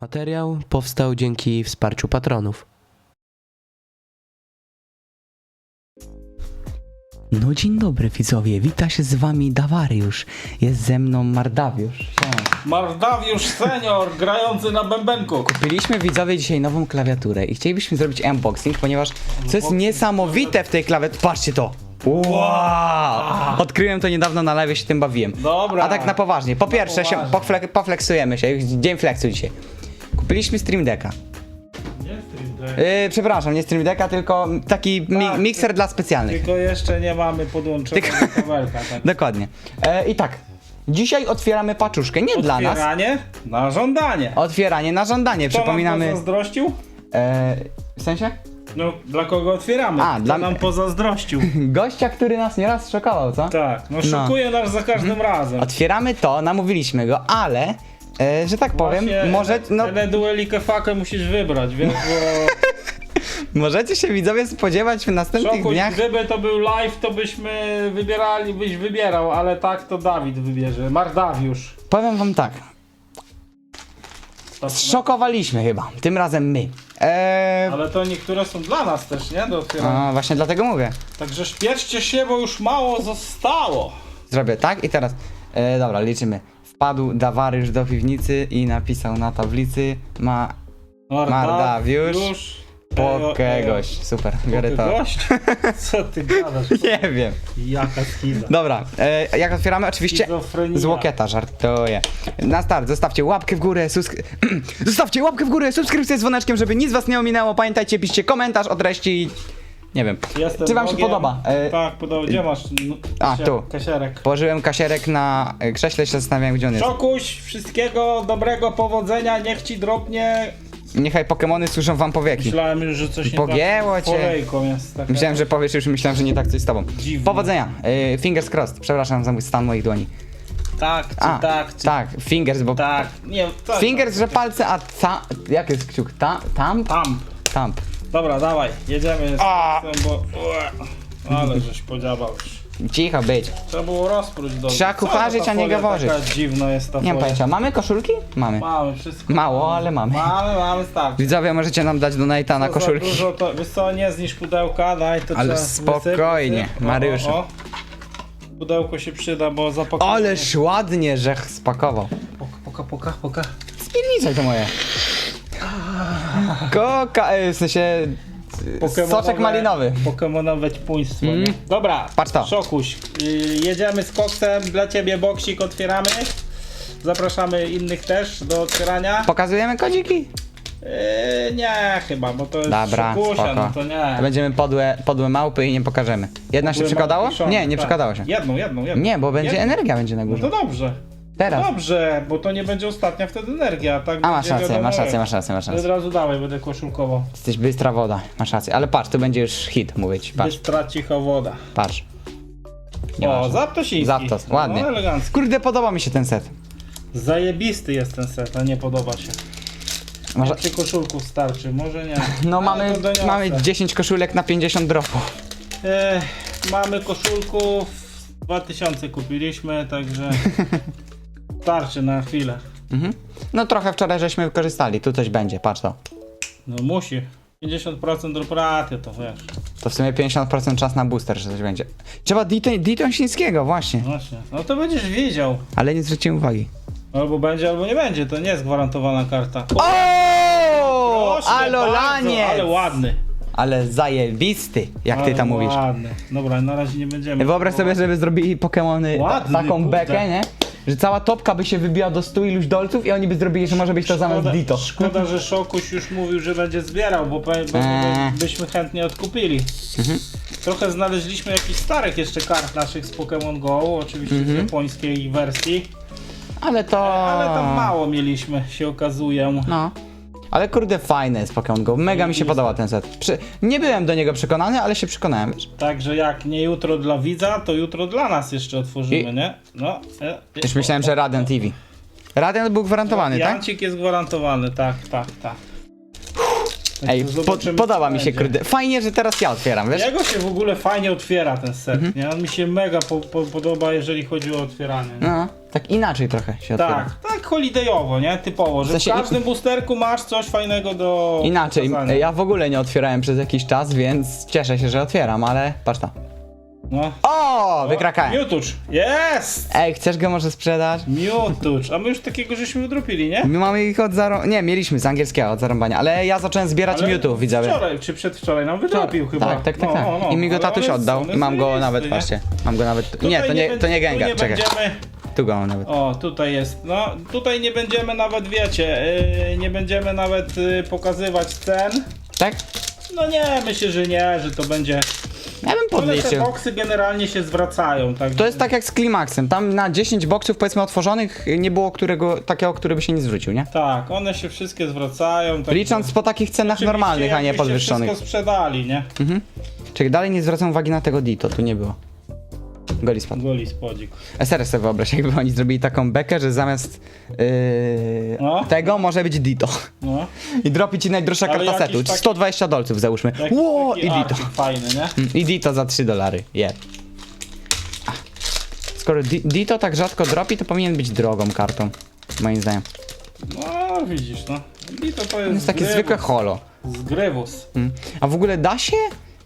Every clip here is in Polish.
Materiał powstał dzięki wsparciu patronów. No dzień dobry widzowie, wita się z wami Dawariusz, jest ze mną Mardawiusz. Siema. Mardawiusz senior, grający na bębenku. Kupiliśmy widzowie dzisiaj nową klawiaturę i chcielibyśmy zrobić unboxing, ponieważ co jest niesamowite w tej klawiaturze, patrzcie to! Wow! Odkryłem to niedawno na live, się tym bawiłem. Dobra. A tak na poważnie, po pierwsze się poważnie. pofle- pofleksujemy się, dzień flexu dzisiaj. Kupiliśmy Stream Decka. Nie stream deck. Yy, przepraszam, nie Stream Decka, tylko taki mi- Tak, mikser dla specjalnych. Tylko jeszcze nie mamy podłączonego kabelka. Tak. Dokładnie. E, I tak, dzisiaj otwieramy paczuszkę, nie dla nas. Otwieranie na żądanie. Otwieranie na żądanie, Kto nam przypominamy. pozazdrościł? E, w sensie? No, dla kogo otwieramy? A, Kto dla- nam pozazdrościł? Gościa, który nas nieraz szokował, co? tak, no szokuje nas za każdym Mhm. razem. Otwieramy to, namówiliśmy go, ale, e, że tak powiem, Właśnie może, no, Tyle duelikę fakę musisz wybrać, wiesz, bo możecie się widzowie spodziewać w następnych Szokuś, dniach. gdyby to był live, to byśmy wybierali, byś wybierał, ale tak to Dawid wybierze. Mardawiusz. Powiem wam tak, To- szokowaliśmy chyba, tym razem my. E, Ale to niektóre są dla nas też, nie? Do otwierania. a, właśnie dlatego mówię. Także śpieszcie się, bo już mało zostało. Zrobię tak i teraz, e, dobra, liczymy. Wpadł Dawarysz do piwnicy i napisał na tablicy ma Mardawiusz, już. pokę gość. Super, biorę to. Gość? Co ty gadasz? Nie wiem. Jaka skiza. Dobra, e, jak otwieramy, oczywiście z łokieta, żartuję. Na start, zostawcie łapkę w górę, subskry... zostawcie łapkę w górę, subskrypcję z dzwoneczkiem, żeby nic was nie ominęło. Pamiętajcie, piszcie komentarz o treści... Nie wiem. Jestem Czy wam się Bogiem. podoba? E, Tak, podoba. Gdzie masz? No, A, kasia- tu. Kasierek. Położyłem kasierek na e, krześle, się zastanawiam, gdzie on jest. Czokuś, wszystkiego dobrego, powodzenia, niech ci drobnie. Niechaj Pokemony służą wam po wieki. Myślałem już, że coś nie Pogięło tak. cię. Kolejką jest taka. Myślałem, że powiesz już, myślałem, że nie tak coś z tobą. Dziwne. Powodzenia. E, fingers crossed. Przepraszam za mój stan moich dłoni. Tak, czy A, tak, czy tak, fingers, bo... tak. Nie, tak. Fingers, że palce, a ta... Jak jest kciuk? Ta, tam? Tam. Tamp. Dobra, dawaj, jedziemy z A. tym, bo... Ue, Ale żeś podziabał już. Cicho być. Trzeba było rozpróć do Trzeba kucharzyć, a nie gaworzyć. Taka dziwna jest ta Nie mam folia. pojęcia. Mamy koszulki? Mamy. Mamy wszystko. Mało, ale mamy. Mamy, mamy, starczy. Widzowie, możecie nam dać donate'a na Co za koszulki. Dużo to, wiesz co, nie zniszcz pudełka, daj to Ale trzeba spokojnie, wysyp, wysyp. Mariuszu. O, o, o. Pudełko się przyda, bo zapakowanie... Ależ ładnie, że spakował. Poka, poka, poka, poka. Spielnicaj to moje. Koka, e, w sensie... Soczek malinowy. Pokemonowe ćpuństwo. Mm. Dobra, Patrz to. Szokuś. Yy, jedziemy z koksem, dla ciebie boksik otwieramy. Zapraszamy innych też do otwierania. Pokazujemy kodziki? Yy, nie, chyba, bo to jest Dobra, szokusia, spoko. no to nie. Będziemy podłe, podłe małpy i nie pokażemy. Jedna się Były przykładało? Nie, nie tak. przykładało się. Jedną, jedną, jedną. Nie, bo będzie Jedną. energia będzie na No górze. to dobrze. Teraz. Dobrze, bo to nie będzie ostatnia wtedy energia, tak A masz będzie rację, wiadomo, masz rację, masz rację, masz Od rację. razu dawaj, będę koszulkowo. Jesteś bystra woda, masz rację. Ale patrz, tu będzie już hit, mówię ci. Patrz, Bystra cicha woda. patrz. O, masz. Zaptosiński. Zaptos, ładnie. No, elegancki. Kurde, podoba mi się ten set. Zajebisty jest ten set, a nie podoba się. Może... Może... Czy koszulków starczy? Może nie. No Ale mamy, to doniosę. mamy 10 koszulek na 50 dropów. Ech, mamy koszulków, 2000 kupiliśmy, także starczy na chwilę. Mhm. No trochę wczoraj żeśmy wykorzystali, tu coś będzie, patrz to. No musi. 50% drop raty, to wiesz. To w sumie 50% czas na booster, że coś będzie. Trzeba Ditosińskiego, właśnie. Właśnie. No to będziesz wiedział. Ale nie zwróciłem uwagi. Albo będzie, albo nie będzie. To nie jest gwarantowana karta. O! Proszę bardzo, Alolaniec! Ale ładny. Ale zajebisty, jak ty ale tam mówisz. Ładny. Dobra, na razie nie będziemy. Wyobraź sobie, żeby zrobili Pokemony ta, Ładny, taką kurde. bekę, nie? Że cała topka by się wybiła do 100 iluś dolców i oni by zrobili, że może być to zamiast Szkoda, Dito. szkoda, że Szokuś już mówił, że będzie zbierał, bo pe- pewnie Eee. byśmy chętnie odkupili. Trochę znaleźliśmy jakichś starych jeszcze kart naszych z Pokémon Go, oczywiście z japońskiej wersji, Ale to... ale tam mało mieliśmy, się okazuje. No. Ale kurde, fajne jest Pokémon Go. Mega mi się podoba ten set. Przy... Nie byłem do niego przekonany, ale się przekonałem. wiesz? Także jak nie jutro dla widza, to jutro dla nas jeszcze otworzymy, I- nie? No. E, e, Już myślałem, że Radiant TV. Radiant był gwarantowany, tak? Jancik jest gwarantowany, tak, tak, tak. Ej, Także po, zobaczymy, podoba co mi się, będzie. kurde. Fajnie, że teraz ja otwieram, wiesz? Jego się w ogóle fajnie otwiera ten set, Mhm. nie? On mi się mega po, po, podoba, jeżeli chodzi o otwieranie. nie? No. Tak inaczej trochę się otwiera. Tak, tak holidayowo, nie? Typowo, że W sensie każdym boosterku masz coś fajnego do Inaczej, pokazania. ja w ogóle nie otwierałem przez jakiś czas, więc cieszę się, że otwieram, ale patrz to. No. O, wykrakałem. Mewtwo. Jest! Ej, chcesz go może sprzedać? Mewtwo. A my już takiego żeśmy wydropili, nie? My mamy ich od zaro... Nie, mieliśmy z angielskiego od zarąbania, ale ja zacząłem zbierać Ale Mewtwo, widzowie. Wczoraj, czy przedwczoraj nam wydropił chyba. Tak, tak, tak, No, tak. no, no. I mi go Ale tatuś jest- oddał on i jest mam go zajebisty, nawet, nie? patrzcie. Mam go nawet... Tutaj Nie, to nie, to nie będzie- tu Gengar, nie czekaj. będziemy... Tu go mam nawet. O, tutaj jest. No, tutaj nie będziemy nawet, wiecie, yy, nie będziemy nawet yy, pokazywać cen. Tak? No nie, myślę, że nie, że to będzie... Ja bym Ale te podliczył. boksy generalnie się zwracają, tak? To jest tak jak z Klimaxem, tam na 10 boksów powiedzmy otworzonych nie było którego, takiego, który by się nie zwrócił, nie? Tak, one się wszystkie zwracają. Tak Licząc po takich cenach normalnych, a nie podwyższonych. wszystko sprzedali, nie? Mhm. Czekaj, dalej nie zwracam uwagi na tego Dito, tu nie było. Goli spadł. Goli spodzik. SRS sobie wyobraź, jakby oni zrobili taką bekę, że zamiast yy, No. tego może być Dito. No. I dropi ci najdroższa Ale karta jakiś setu, taki- 120 dolców załóżmy. Taki, Ło, taki i Dito. arcik fajny, nie? Mm, I Dito za 3 dolary, je. Ah. Skoro Di- Dito tak rzadko dropi, to powinien być drogą kartą, moim zdaniem. No, widzisz, no. I to, to jest, To jest takie zwykłe holo. Zgrywus. Mm. A w ogóle da się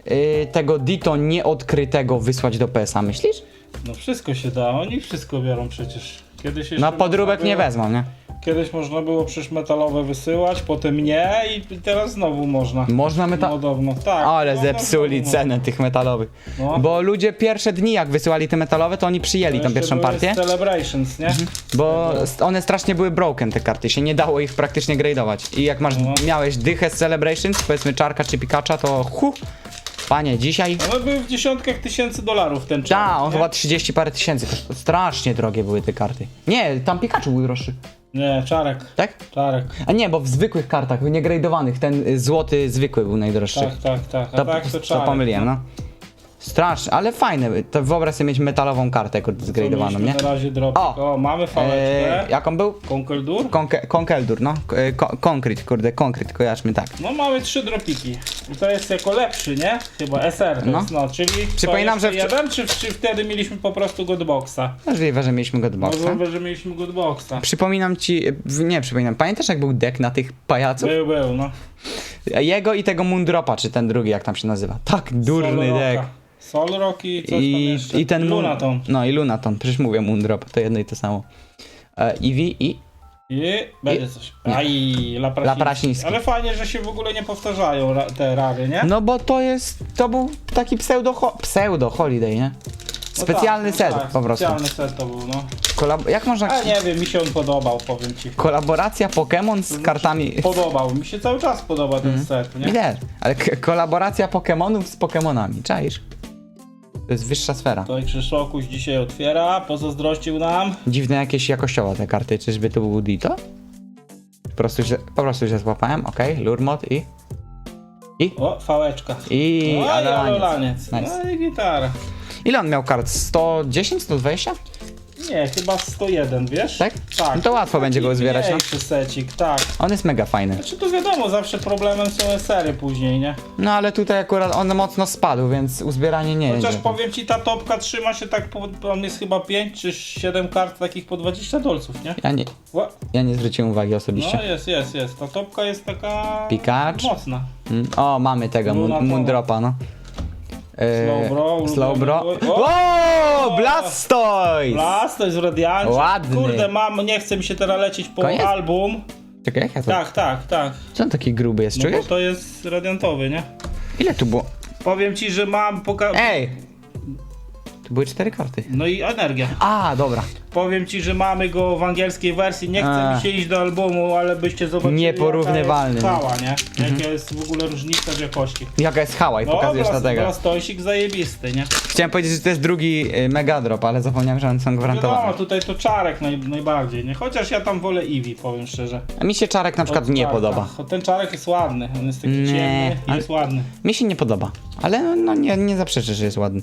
yy, tego Dito nieodkrytego wysłać do PS-a, myślisz? No wszystko się da, oni wszystko biorą przecież. Kiedyś jeszcze Na podróbek można nie było- wezmą, nie? Kiedyś można było przecież metalowe wysyłać, potem nie i teraz znowu można. Można meta... Podobno, tak. Ale no, zepsuli no, no. cenę tych metalowych. No. Bo ludzie pierwsze dni jak wysyłali te metalowe, to oni przyjęli tą Jeszcze pierwszą były partię. Celebrations, nie? Bo st- one strasznie były broken te karty, się nie dało ich praktycznie gradeować. I jak masz, No. miałeś dychę z Celebrations, powiedzmy czarka czy Pikacha, to hu, panie, dzisiaj... One były w dziesiątkach tysięcy dolarów ten czas. Da, on chyba 30 parę tysięcy kosztował. Strasznie drogie były te karty. Nie, tam Pikachu był droższy. Nie, czarek. Tak? Czarek. A nie, bo w zwykłych kartach, nie gradowanych, ten y, złoty zwykły był najdroższy. Tak, tak, tak. A To, tak to to czarek. pomyliłem, no. Strasznie, ale fajne. To wyobraź sobie mieć metalową kartę kurde, zgradowaną, nie? Na razie dropik. O! O, mamy fałeczkę. Eee, jak on był? Konkeldur. Konke- Konkeldur, no. K- e, ko- Konkret, kurde, konkret, kojarzmy tak. No mamy trzy dropiki. I to jest jako lepszy, nie? Chyba SR to No. jest, no, czyli Przypominam, że jeszcze w- jeden, czy, czy wtedy mieliśmy po prostu Godboxa? Możliwe, że mieliśmy go do że mieliśmy Godboxa. Przypominam ci, w- nie przypominam, pamiętasz jak był deck na tych pajaców? Był, był, no. Jego i tego Moondropa, czy ten drugi, jak tam się nazywa. Tak durny Sol deck. Sol Rock i coś tam I, jeszcze. I ten Moon- Lunaton. No i Lunaton, przecież mówię Moondrop, to jedno i to samo. E, Eevee i... I będzie coś. Aj, Laprasiński. Laprasiński. Ale fajnie, że się w ogóle nie powtarzają ra- te rary, nie? No bo to jest, to był taki pseudo, ho- pseudo holiday, nie? No Specjalny tak, set tak, po prostu. Specjalny set to był, no. Kolab- jak można... A nie wiem, mi się on podobał, powiem ci. Kolaboracja Pokémon z kartami... Podobał, mi się cały czas podoba ten Mhm. set, nie? Nie ale kolaboracja Pokémonów z Pokémonami, czaisz? To jest wyższa sfera. To Krzysztokuś dzisiaj otwiera, pozazdrościł nam. Dziwne jakieś jakościowo te karty, czyżby to był Dito? Po prostu się, po prostu się złapałem, okej, Lurmot i... I? O, fałeczka. I... No i Alolaniec. Alolaniec. Nice. No i gitara. Ile on miał kart? 110, 120? Nie, chyba 101, wiesz? Tak? Tak. No to łatwo będzie go zbierać, no. Secik, tak. On jest mega fajny. Znaczy to wiadomo, zawsze problemem są sery później, nie? No ale tutaj akurat on mocno spadł, więc uzbieranie nie Chociaż jest. powiem ci, ta topka trzyma się tak, po, tam jest chyba 5 czy 7 kart takich po 20 dolców, nie? Ja nie, Ła- ja nie zwróciłem uwagi osobiście. No jest, jest, jest. Ta topka jest taka... Pikachu. Mocna. Mm, O, mamy tego. Moon- Moondropa, no. Eee, Slowbro, ulubiony Slowbro. mój. O, O! Blastoise! Blast, to jest w radiancie. Ładny. Kurde, mam, nie chce mi się teraz lecieć po Koniec? album. Czekaj, jak ja to... Tak, tak, tak. Co on taki gruby jest, No bo czujesz? to jest radiantowy, nie? Ile tu było? Powiem ci, że mam poka... Ej! Tu były cztery karty. No i energia. A, dobra. Powiem ci, że mamy go w angielskiej wersji. Nie chce A. mi się iść do albumu, ale byście zobaczyli. Nieporównywalny, Jaka jest skała, nie? Jaka jest w ogóle różnica w jakości. Jaka jest Hawaii, No, pokazujesz na tego. blastoisik zajebisty, nie? Chciałem powiedzieć, że to jest drugi y, Mega Drop, ale zapomniałem, że one są No, gwarantowane. tutaj to czarek naj, najbardziej, nie? Chociaż ja tam wolę Eevee, powiem szczerze. A mi się czarek na przykład Od nie czarka. podoba. Ten czarek jest ładny, on jest taki Nie, ciemny i ale- jest ładny. Mi się nie podoba, ale no, no nie, nie zaprzeczę, że jest ładny.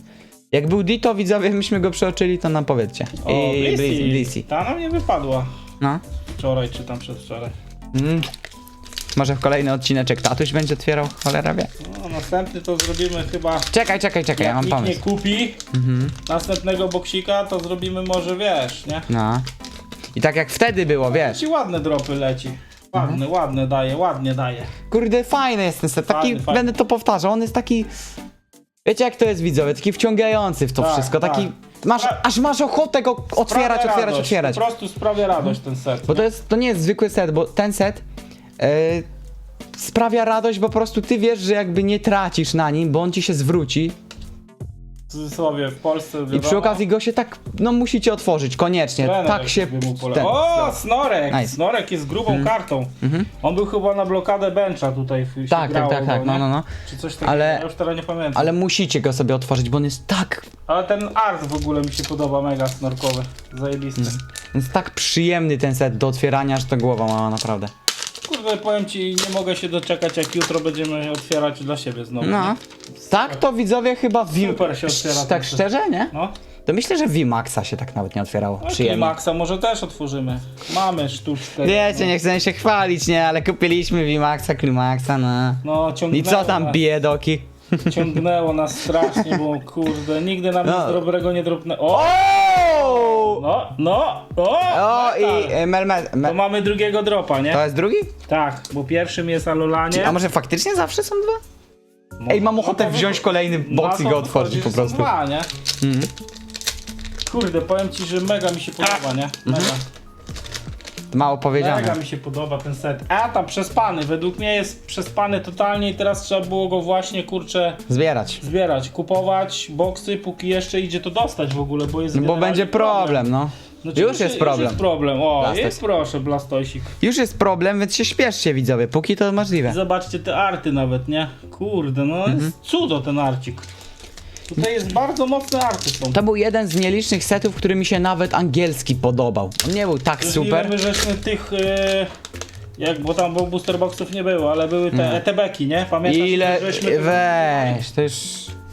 Jak był Dito, widzowie, myśmy go przeoczyli, to nam powiedzcie. O, I Blissey. Blissey. Ta nam nie wypadła No. wczoraj, czy tam przedwczoraj. Mm. Może w kolejny odcineczek tatuś będzie otwierał, cholera wie. No, następny to zrobimy chyba... Czekaj, czekaj, czekaj, ja mam nikt nie pomysł. kupi Mhm. następnego boksika, to zrobimy może, wiesz, nie? No. I tak jak wtedy było, wiesz. Ci ładne dropy leci. Ładne, Mhm. ładne daje, ładnie daje. Kurde, fajny jest ten set. Taki, Fajny, fajny. będę to powtarzał, on jest taki... Wiecie jak to jest widzowie, taki wciągający w to Tak, wszystko, taki... tak. Masz, aż masz ochotę go otwierać, Sprawia otwierać, radość, otwierać. Po prostu sprawia radość ten set. Bo to, jest, to nie jest zwykły set, bo ten set e, sprawia radość, bo po prostu ty wiesz, że jakby nie tracisz na nim, bo on ci się zwróci W cudzysłowie, w Polsce i wiadomo, przy okazji go się tak, no musicie otworzyć, koniecznie, trener tak się... by mu pole... ten- O, Snorek! Nice. Mhm. Snorek jest grubą kartą. On był chyba na blokadę bencha tutaj w- się Tak, tak, grało tak, tak, go, no, nie? no, no. Czy coś takiego, Ale- ja już teraz nie pamiętam. Ale musicie go sobie otworzyć, bo on jest tak, Ale ten art w ogóle mi się podoba, mega snorkowy. Zajebisty. jest tak przyjemny ten set do otwierania, że to głowa mała, naprawdę. Kurde, powiem ci, nie mogę się doczekać, jak jutro będziemy otwierać dla siebie znowu. No. Tak to widzowie chyba w... Super się otwiera ten Tak szczerze, nie? No. To myślę, że VMAXa się tak nawet nie otwierało. no Przyjemnie. Maxa może też otworzymy. Mamy sztuczkę. Wiecie, nie chcę się chwalić, nie, ale kupiliśmy VMAXa, Climaxa, no. No, I ciągnęło co tam nas, biedoki? Ciągnęło nas strasznie, bo kurde, nigdy nam No. nic dobrego nie dropnę. O! No, no, o! O i metal. e, Melme... To Me, mamy drugiego dropa, nie? to jest drugi? Tak, bo pierwszym jest Alolanie. A może faktycznie zawsze są dwa? No, Ej, mam no ochotę to wziąć kolejny no box i to go otworzyć po prostu. Dwa, nie? Mhm. Kurde, powiem ci, że mega mi się podoba, nie? Mega. Mało Mega powiedziane. mi się podoba ten set. A tam przespany, według mnie jest przespany totalnie i teraz trzeba było go właśnie kurczę Zbierać. zbierać, kupować boksy, póki jeszcze idzie to dostać w ogóle, bo jest No bo generalnie będzie problem, no. Znaczy, Już jest problem. Już jest problem. O, Blastos. jest proszę, Blastoisik. Już jest problem, więc się śpieszcie widzowie, póki to możliwe. Zobaczcie te arty nawet, nie? Kurde, no Mhm. jest cudo ten arcik. Tutaj jest bardzo mocne arty są. To był jeden z nielicznych setów, który mi się nawet angielski podobał. On nie był tak Ile super. my żeśmy tych... e, jak, bo tam bo booster boxów nie było, ale były te ETB-ki, nie? Pamiętasz? Ile... żeśmy Weź, to już...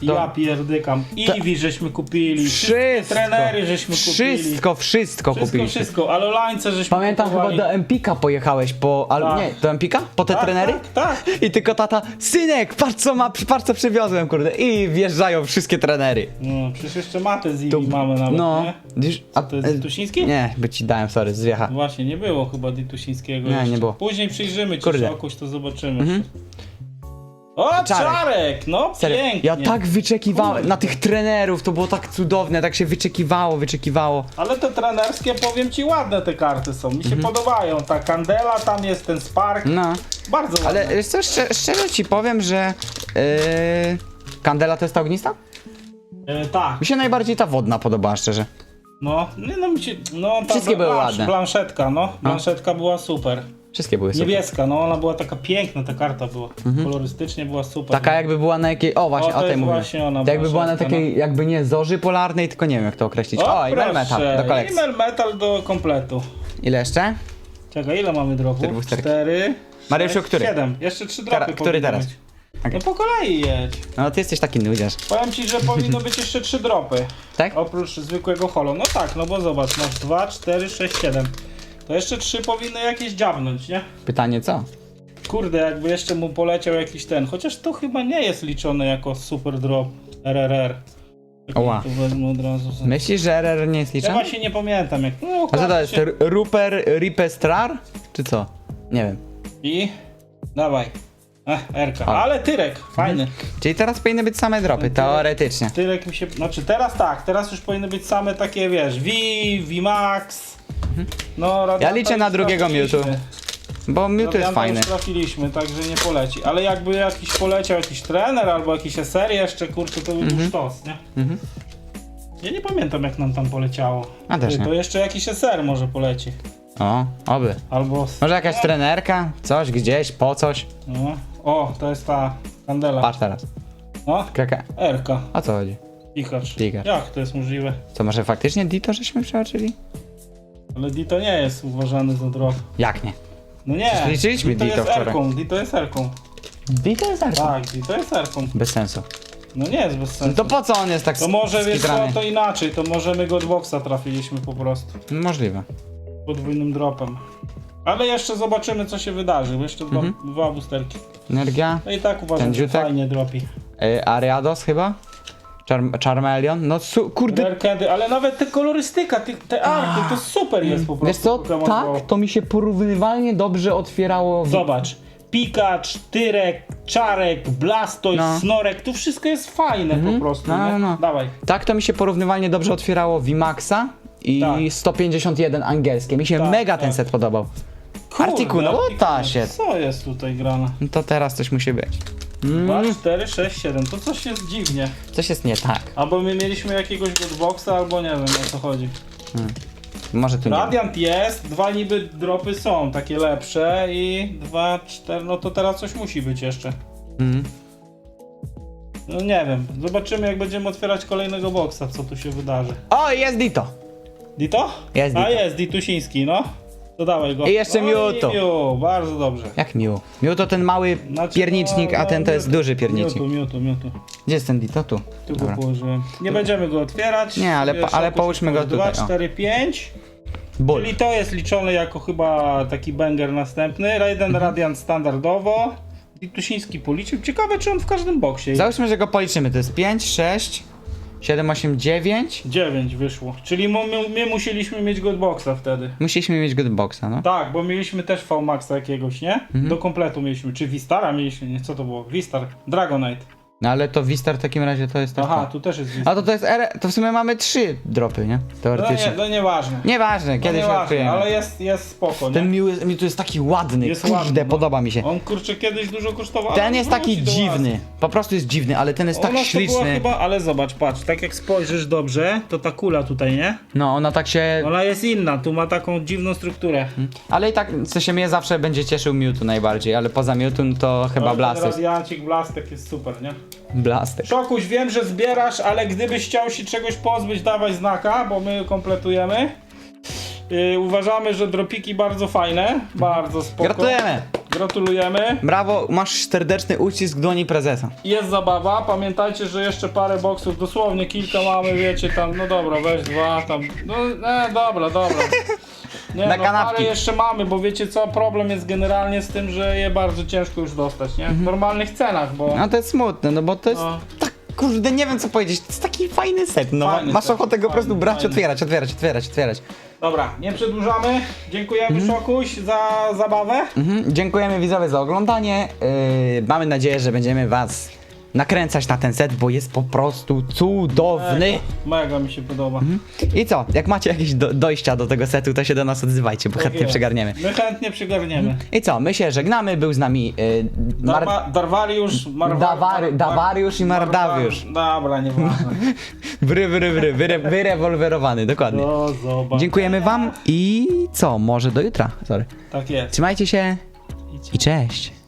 Ja pierdykam. Eevee żeśmy kupili. Wszystko. trenery żeśmy kupili. Wszystko, wszystko Wszystko, kupiliśmy. wszystko. Ale lańce żeśmy Pamiętam chyba kupowali. do Empika pojechałeś po... Ale Tak. nie, do Empika? Po te tak, trenery? Tak, tak. I tylko tata, synek, patrz co ma, patrz co przywiozłem, kurde. I wjeżdżają wszystkie trenery. No, przecież jeszcze matę z Eevee mamy nawet, No. nie? Widzisz, a, To jest e, Ditusiński? Nie, by ci dałem, sorry, zwiecha. Właśnie, nie było chyba Ditusińskiego Nie, jeszcze. nie było. Później przyjrzymy ci Kurde. Szokuś, to zobaczymy. O, czarek. No, Serio, pięknie. ja tak wyczekiwałem na tych trenerów, to było tak cudowne, tak się wyczekiwało, wyczekiwało. Ale te trenerskie, powiem ci, ładne te karty są. Mi się Mhm. podobają. Ta Candela, tam jest ten Spark. No, Bardzo ładne. ale wiesz co, szczerze, szczerze ci powiem, że yy, Kandela to jest ta ognista? E, tak. Mi się najbardziej ta wodna podobała, szczerze. No, nie, no mi się, no ta Wszystkie były ładne. Blanszetka, no. Blanszetka była super. Wszystkie były super. Mhm. Niebieska, no ona była taka piękna, ta karta była. Kolorystycznie była super. Taka jakby była na jakiej, o właśnie, O, to o tej jest mówię. właśnie ona, To jakby była na takiej, jakby nie zorzy polarnej, tylko nie wiem jak to określić. O, i proszę, Melmetal do kolekcji. I Melmetal do kompletu. Ile jeszcze? Czekaj, ile mamy dropów? Cztery boosterki. Cztery. Mariuszu, sześć, który? Siedem. Jeszcze trzy Teraz- dropy który powinny teraz? być. Okej. No po kolei jedź. No ty jesteś taki nudziarz. Powiem ci, że powinno być jeszcze trzy dropy. Tak? Oprócz zwykłego holo. No tak, no bo zobacz, masz dwa, cztery, sześć, siedem. To jeszcze trzy powinny jakieś dziabnąć, nie? Pytanie co? Kurde, jakby jeszcze mu poleciał jakiś ten. Chociaż to chyba nie jest liczone jako super drop RRR. Czekaj, Oła. Tu wezmę od razu. Myślisz, że RR nie jest Ja liczony? właśnie nie pamiętam jak. No, A co to jest? Ruper Ripestrar? Czy co? Nie wiem. I. Dawaj. Ech, Erka. O. Ale Tyrek, fajny. Czyli teraz powinny być same dropy, teoretycznie. Tyrek mi się. Znaczy teraz tak, teraz już powinny być same takie, wiesz, V, VMAX. No, Radianta liczę na już drugiego trafiliśmy. Mewtwo. Bo Mewtwo jest Radianta fajny. już trafiliśmy, także nie poleci. Ale jakby jakiś poleciał jakiś trener albo jakiś SR jeszcze, kurczę, to by był sztos, nie? Mhm. Ja nie pamiętam jak nam tam poleciało. A też Ty, nie. To jeszcze jakiś SR może poleci. O, oby. Albo... Może jakaś trenerka? Coś gdzieś, po coś? No. O, to jest ta kandela. Patrz teraz. No, Kraka. Erka. O co chodzi? Pikacz. Pikacz. Jak to jest możliwe? Co, może faktycznie Dito żeśmy przeoczyli? Ale Dito nie jest uważany za drog. Jak nie? No nie. Przecież liczyliśmy Dito Dito jest wczoraj. Erką. Dito jest Erką. Dito jest Arko. Tak, Dito jest Erką. Bez sensu. No nie jest bez No sensu. to po co on jest tak To może wiesz co, skitrany? to inaczej, to może my go od boxa trafiliśmy po prostu. Możliwe. Podwójnym dropem. Ale jeszcze zobaczymy co się wydarzy, bo jeszcze dwa, Mhm. dwa boosterki. Energia. No i tak uważam, Ten że fajnie dropi. Y, Ariados chyba? Charm Charmeleon? No su kurde. Rare Candy, ale nawet te kolorystyka, te, te arty, to super jest po prostu. Wiesz co, tak, to mi się porównywalnie dobrze otwierało. w- Zobacz. Pikacz, Tyrek, Czarek, Blastoise, No. Snorek, to wszystko jest fajne po prostu, No, nie? no, no. Dawaj. Tak, to mi się porównywalnie dobrze otwierało VMAXa i Tak. 151 angielskie. Mi się Tak, mega ten tak. set podobał. Kurde, no Artykuł. shit. Co jest tutaj grane? No to teraz coś musi być. 2, 4, 6, 7. To coś jest dziwnie. Coś jest nie tak. Albo my mieliśmy jakiegoś Goodboxa, albo nie wiem o co chodzi. Może tu nie. Radiant jest, dwa niby dropy są takie lepsze i dwa, cztery, no to teraz coś musi być jeszcze. Mhm. No nie wiem, zobaczymy jak będziemy otwierać kolejnego boxa, co tu się wydarzy. O, jest Dito! Dito? Jest A Dito. jest, Ditusiński, no. Dawaj go. I jeszcze O, Mewtwo. i Mew, bardzo dobrze. Jak miło. Miło to ten mały Znaczy, piernicznik, no, a ten to no, jest duży piernicznik. Mewtwo, Mewtwo, Mewtwo. Gdzie jest ten Dito? Tu. Tu go Dobra. położyłem. Nie będziemy go otwierać. Nie, ale Wiesz, ale połóżmy go 2, tutaj, o. 4, 5. Ból. Czyli to jest liczone jako chyba taki banger następny. Raiden Mhm. Radiant standardowo. Ditusiński policzył. Ciekawe czy on w każdym boksie. Załóżmy, że go policzymy. To jest 5, 6, 7, 8, 9. 9 wyszło. Czyli my, my, my musieliśmy mieć Godboxa wtedy. Musieliśmy mieć good boxa, no. Tak, bo mieliśmy też VMAXa jakiegoś, nie? Mhm. Do kompletu mieliśmy. Czy Vistara mieliśmy? Nie, co to było? Vistar. Dragonite. No ale to Vistar w takim razie to jest też Aha, to. tu też jest Vistar. A to to jest R, to w sumie mamy trzy dropy, nie? No Teoretycznie. nie, no nieważne. Nieważne, No kiedyś nieważne, odkryjemy. ale jest, jest spoko, nie? Ten miły, mi tu jest taki ładny, Jest kurde, ładny, no. podoba mi się. On kurczę kiedyś dużo kosztował. Ten ale jest wróci taki do dziwny, łaski. po prostu jest dziwny, ale ten jest Ona tak to była śliczny. chyba, ale zobacz, patrz, tak jak spojrzysz dobrze, to ta kula tutaj, nie? No, ona tak się... Ona jest inna, tu ma taką dziwną strukturę. Ale i tak, co się mnie zawsze będzie cieszył Mewtwo najbardziej, ale poza Mewtwo to chyba Ale ten Blaster. Radiancik, Blastek jest super, nie? Blaster. Szokuś, wiem, że zbierasz, ale gdybyś chciał się czegoś pozbyć, dawaj znaka, bo my kompletujemy. Yy, uważamy, że dropiki bardzo fajne, bardzo spoko. Gratulujemy! Gratulujemy. Brawo, masz serdeczny uścisk dłoni prezesa. Jest zabawa, pamiętajcie, że jeszcze parę boksów, dosłownie kilka mamy, wiecie, tam, no dobra, weź dwa, tam, no, nie, dobra, dobra. Nie, Na no, kanapki. parę jeszcze mamy, bo wiecie co, problem jest generalnie z tym, że je bardzo ciężko już dostać, nie? W normalnych cenach, bo... No to jest smutne, no bo to jest No. tak, kurde, nie wiem co powiedzieć, to jest taki fajny set, no Fajny masz set, ochotę go po prostu brać, fajny. otwierać, otwierać, otwierać, otwierać. Dobra, nie przedłużamy. Dziękujemy Szokuś za zabawę. Mhm. Dziękujemy widzowie za oglądanie, yy, mamy nadzieję, że będziemy was nakręcać na ten set, bo jest po prostu cudowny. Mega, mega mi się podoba. I co, jak macie jakieś do, dojścia do tego setu, to się do nas odzywajcie, bo Tak chętnie jest. przygarniemy. My chętnie przygarniemy. I co, my się żegnamy, był z nami yy, Mar- Darwa, Darwariusz, Marwa, Dawary- Dawariusz i Mardawiusz. Dobra, nieważne. wry, wry, wry, wyre, wyrewolwerowany, dokładnie. Do zobaczenia. Dziękujemy wam i co, może do jutra, sorry. Tak jest. Trzymajcie się i cześć.